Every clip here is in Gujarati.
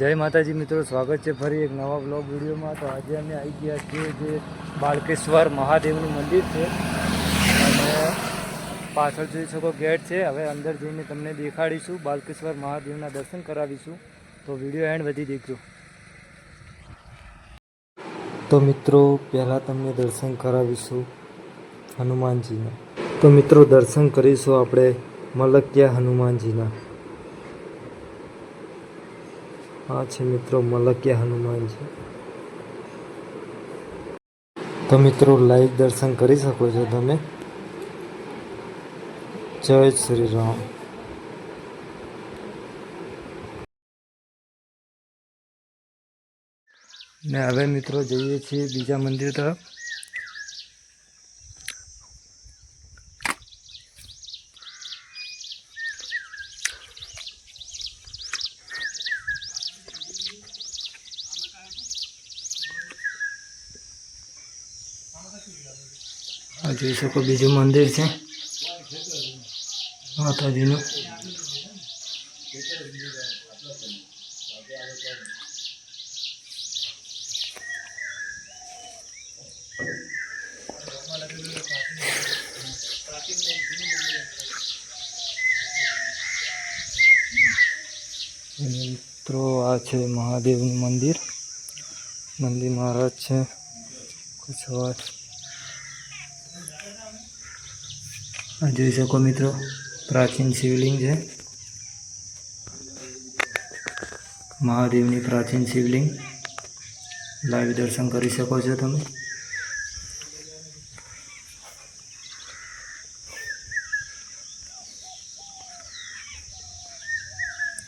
જય માતાજી મિત્રો, સ્વાગત છે ફરી એક નવા બ્લોગ વિડીયોમાં. તો આજે અમે આવી ગયા છીએ જે બાળકેશ્વર મહાદેવનું મંદિર છે. અને પાછળ જોઈ શકો ગેટ છે. હવે અંદર જઈને તમને દેખાડીશું, બાળકેશ્વર મહાદેવના દર્શન કરાવીશું. તો વીડિયો એન્ડ વધી દેખજો. તો મિત્રો, પહેલાં તમને દર્શન કરાવીશું હનુમાનજીના. તો મિત્રો, દર્શન કરીશું આપણે મલકિયા હનુમાનજીના. આ છે મિત્રો, મલકિયા હનુમાનજી તો મિત્રો લાઈવ દર્શન કરી શકો છો તમે. જય શ્રી રામ. ને હવે મિત્રો જઈએ છીએ બીજા મંદિર તરફ. આ જોઈ શકો બીજું મંદિર છે. માતાજીનું. મિત્રો, આ છે મહાદેવનું મંદિર. નંદી મહારાજ છે. કુછવાર આ જોઈ શકો મિત્રો, પ્રાચીન શિવલિંગ છે. મહાદેવની પ્રાચીન શિવલિંગ. લાઈવ દર્શન કરી શકો છો તમે.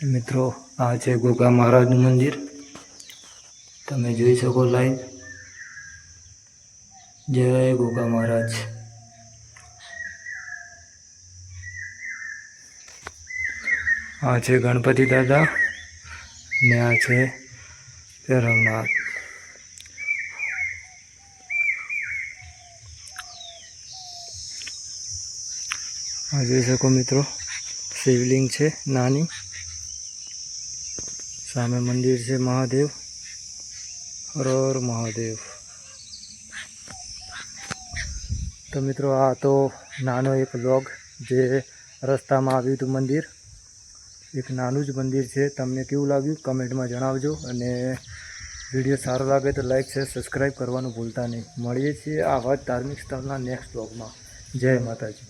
મિત્રો, આ છે ગોગા મહારાજનું મંદિર. તમે જોઈ શકો લાઈવ. જય ગોગા મહારાજ. આ છે ગણપતિ દાદા ને આ છે ભૈરવનાથ આ જોઈ શકો મિત્રો, શિવલિંગ છે, નાની. સામે મંદિર છે મહાદેવ. હર હર મહાદેવ. તો મિત્રો, આ તો નાનો એક બ્લોગ જે રસ્તામાં આવ્યું હતું મંદિર. એક નાનું જ મંદિર છે. તમને કેવું લાગ્યું કમેન્ટમાં જણાવજો અને વીડિયો સારો લાગે તો લાઈક છે સબસ્ક્રાઈબ કરવાનું ભૂલતા નહીં. મળીએ છીએ આવા જ ધાર્મિક સ્થળના નેક્સ્ટ બ્લોગમાં. જય માતાજી.